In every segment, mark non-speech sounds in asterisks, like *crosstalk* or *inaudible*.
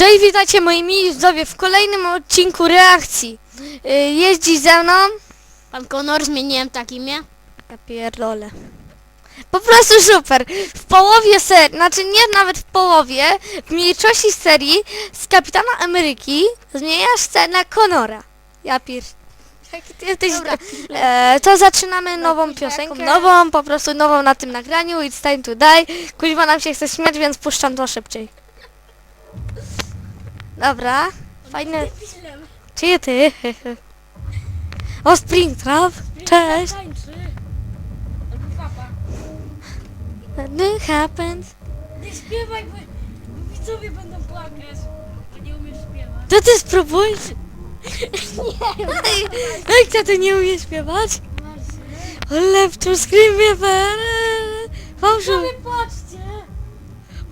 Cześć, witajcie moi mili widzowie w kolejnym odcinku reakcji. Y, Jeździ ze mną... Pan Konor, zmieniłem tak imię. Ja pierdolę. Po prostu super. W połowie serii, znaczy nie nawet w połowie, w mniejszości serii z Kapitana Ameryki zmieniasz się na Conora. Ja pier... Jaki ty jesteś... E, to zaczynamy nową piosenkę. Nową, po prostu nową na tym nagraniu. It's time to die. Kuźma nam się chce śmiać, więc puszczam to szybciej. Dobra. Fajne... Czy ty? *laughs* O, Springtrap. Cześć. Tańczy. Albo papa. Nothing happened. Nie śpiewaj, bo widzowie będą płakać. Bo nie umiesz śpiewać. To ty spróbuj. *laughs* Nie. *laughs* Jak co ty nie umiesz śpiewać? Scream ever. Fałszu. Widzowie, patrzcie.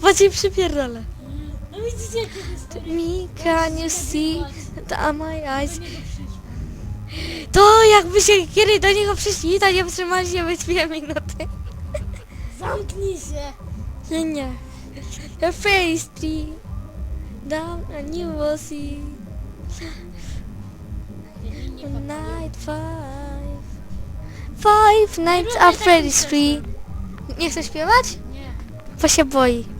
Bo ci przypierdolę. Widzicie, jakie jest Me can you see that my eyes. To jakby się kiedy do niego przyszli, to nie wstrzymaliśmy dwie minuty. Zamknij się. Nie, nie. Your face tree. Down and you will see. Night five. Five nights at Freddy's tree. Nie chce śpiewać? Nie, Bo się boi.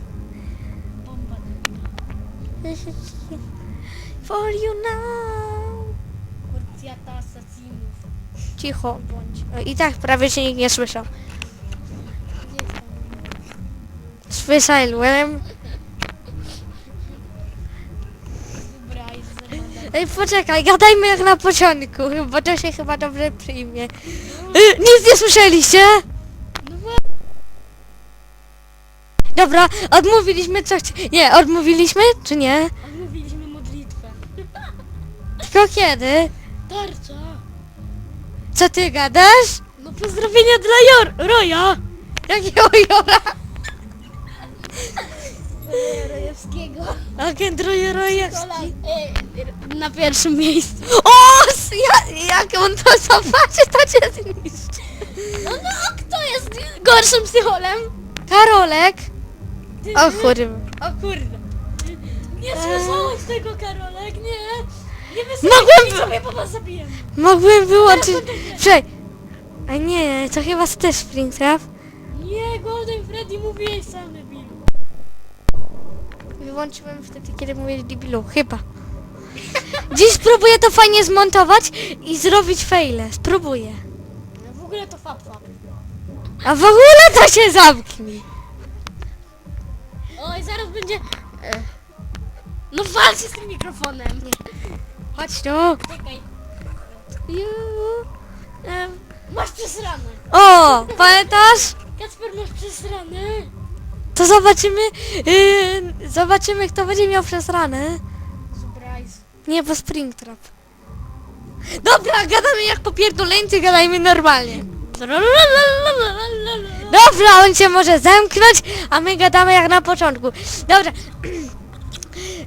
Bomba. For you now. Kurcjata asasinów. Cicho. Bądź. I tak prawie się nikt nie słyszał. Słyszałem. Dobra, jest zabawne. Ej, poczekaj, gadajmy jak na początku, bo to się chyba dobrze przyjmie. Y, nic nie słyszeliście? No bo... Dobra, odmówiliśmy co chci... Nie, odmówiliśmy, czy nie? Odmówiliśmy modlitwę. Tylko kiedy? Tarcza. Co ty gadasz? No pozdrowienia dla Jor Roja. Jakiego jora? Rojewskiego. Agent Roje Rojewski. Na pierwszym miejscu. O, s- ja, jak on to zobaczy, to cię zniszczy. No, no, kto jest gorszym psycholem? Karolek. O kurwa. O kurde. Nie słyszałeś tego, Karolek, nie? Nie Mogłem wysyłaj wy- sobie, bo was zabijemy. Mogłem wyłączyć... Przej. A nie, to chyba też Springtrap. Nie, Golden Freddy mówiłeś sam, debilu. Wyłączyłem wtedy, kiedy mówię debilu. Chyba. *laughs* Dziś spróbuję to fajnie zmontować i zrobić faile. Spróbuję. No, W ogóle to fap. A w ogóle to się zamknij. Zaraz będzie... E. No walcz z tym mikrofonem. Chodź tu. Czekaj. You, em. Masz przesrane. O, pamiętasz? Kacper, masz przesrane. To zobaczymy, yy, zobaczymy kto będzie miał przesrane. Surprise. Nie, bo Springtrap. Dobra, gadamy jak popierdoleńcy, gadajmy normalnie. Dobra, on się może zamknąć, a my gadamy jak na początku. Dobra.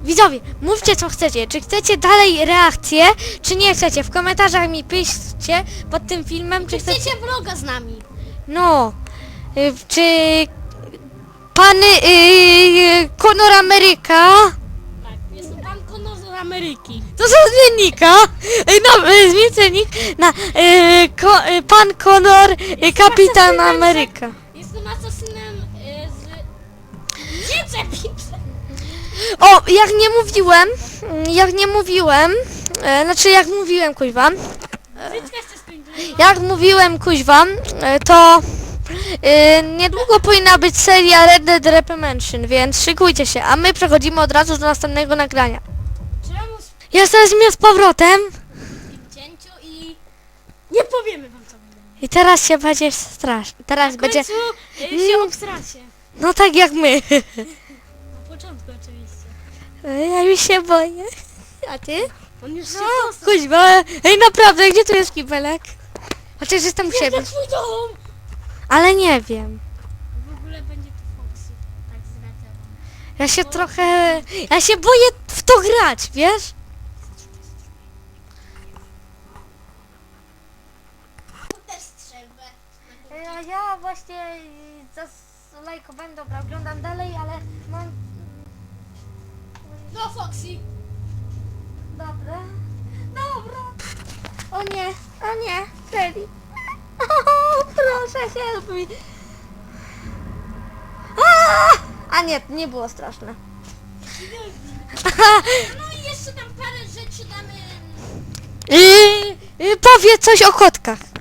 Widzowie, mówcie co chcecie. Czy chcecie dalej reakcje, czy nie chcecie? W komentarzach mi piszcie pod tym filmem, czy chcecie... chcecie vloga z nami? No. Y, Czy... Pan yy, Conor Ameryka... Tak, jestem pan Konor z Ameryki. To są zmiennika. Ej, No, zmień cennik na y, ko, y, pan Conor, y, kapitan Ameryka. Jestem asasynem z... Nie czepić! O, jak nie mówiłem, jak nie mówiłem, e, znaczy jak mówiłem kuźwa, jak mówiłem kuźwa, e, to e, niedługo powinna być seria Red Dead Redemption, więc szykujcie się, a my przechodzimy od razu do następnego nagrania. Czemu Jesteśmy z powrotem. Nie powiemy wam co będzie. i teraz się będzie strasznie, teraz będzie, końcu y, się Mm. obstracie. no tak jak my. Na początku oczywiście. Ja już się boję. A ty? On już się No, dostał. kuźwa, ej naprawdę, gdzie tu jest kibelek? Chociaż jestem u siebie, twój dom! ale nie wiem. W ogóle będzie tu Foxy. Tak wam. Ja się trochę... Ja się boję w to grać, wiesz? Też strzelbę. A ja właśnie zalajkowałem, dobra, oglądam dalej, ale mam... No Foxy. Dobra. Dobra. O nie, o nie, Freddy. O, proszę, help me. A! A nie, nie było straszne. *laughs* No i jeszcze tam parę rzeczy damy. Yy, yy, powiedz coś o kotkach.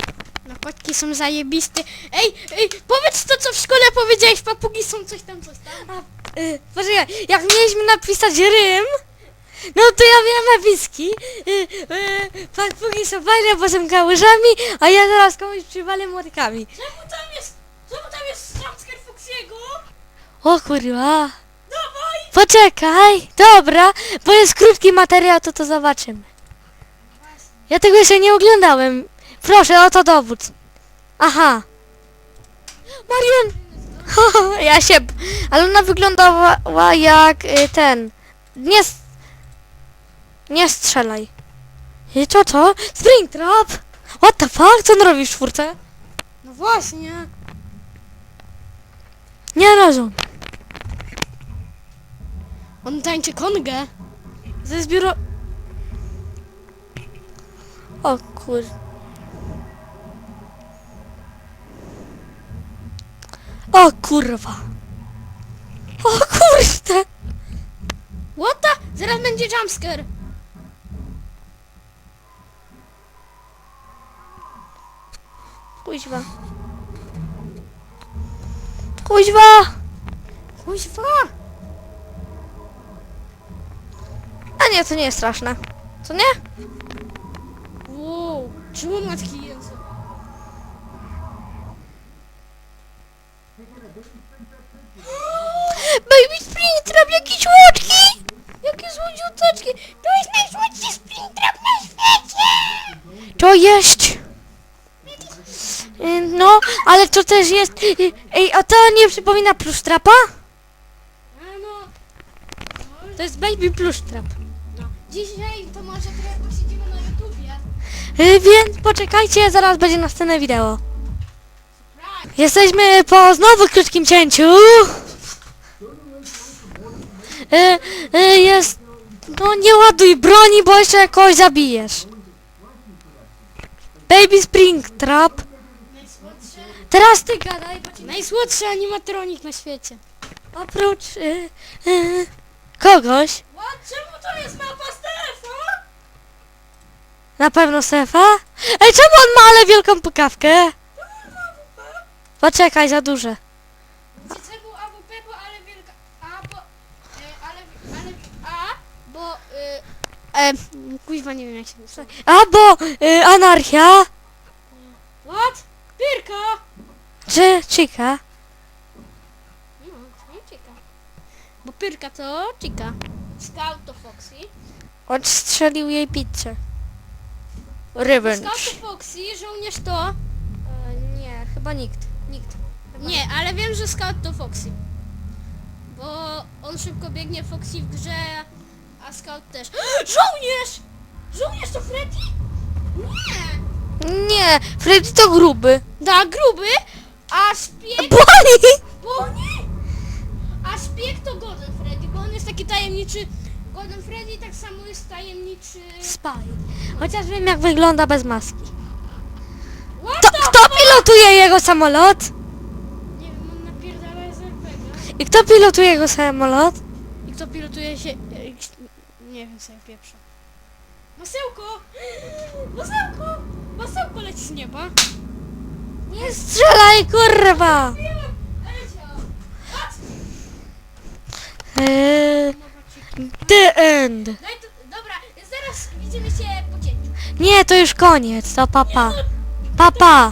Kotki są zajebiste. Ej, ej, powiedz to, co w szkole powiedziałeś, papugi są coś tam, coś tam. A, yy, poczekaj, jak mieliśmy napisać rym, no to ja miałem napiski. Yy, yy, Papugi są fajne, bo są kałużami, a ja zaraz komuś przywalę młotkami. Czemu tam jest, czemu tam jest jumpscare Foxiego? O kurwa. Dawaj! Poczekaj, dobra, bo jest krótki materiał, to to zobaczymy. Ja tego jeszcze nie oglądałem. Proszę, oto dowód. Aha. Marian! *laughs* ja się... Ale ona wyglądała jak y, ten... Nie... Nie strzelaj. I co to? Springtrap! What the fuck? Co on robi w czwórce? No właśnie. Nie rozumiem. On tańczy kongę. Ze zbioro... O kur... O kurwa. O kurde. What the? Zaraz będzie jumpscare. Kuźwa. Kuźwa. Kuźwa. A nie, to nie jest straszne. Co nie? Wow. Czemu on To jest... Y, No, ale to też jest... y, Ej, a to nie przypomina plusztrapa? A no, To jest Baby Plusztrap. no. Dzisiaj to może trochę posiedzimy na YouTubie. Y, Więc poczekajcie, zaraz będzie na scenę wideo. Jesteśmy po znowu krótkim cięciu. Jest... No nie ładuj broni, bo jeszcze kogoś zabijesz. Baby Springtrap. Najsłodszy, Teraz ty gadaj. bo ci- najsłodszy animatronik na świecie. Oprócz y, y, kogoś. What? Czemu to jest mapa z? Na pewno Sefa. Ej, czemu on ma ale wielką pukawkę? Poczekaj, za duże. Dziecię był AWP, bo ale wielka... A, bo... E, ale... ale... A, bo... Y, e, kuźwa, nie wiem jak się nazywa. Albo y, anarchia. What? Pirka! Czy chica. No, nie Chica. Bo Pyrka to Chica. Scout to Foxy. On strzelił jej pizzę. Revenge. Scout to Foxy, żołnierz to... E, nie, chyba nikt. Nikt. Nie, ale wiem, że Scout to Foxy. Bo on szybko biegnie Foxy w grze, a Scout też. *gasps* Żołnierz! Żołnierz to Freddy? Nie! Nie, Freddy to gruby. Da, gruby, a szpieg... Boli! Bo nie! A szpieg to Golden Freddy, bo on jest taki tajemniczy... Golden Freddy tak samo jest tajemniczy... Spy. Chociaż wiem jak wygląda bez maski. What To, the kto pilotuje jego samolot? Nie wiem, on napierdala z RPG. I kto pilotuje jego samolot? I kto pilotuje się... Nie wiem, sobie pieprza. Masełko! *gasps* Masełko! Masełko leci z nieba. Nie strzelaj, kurwa! Eee, the end. Tu, dobra, zaraz widzimy się po cięciu. Nie, to już koniec. To papa. Papa.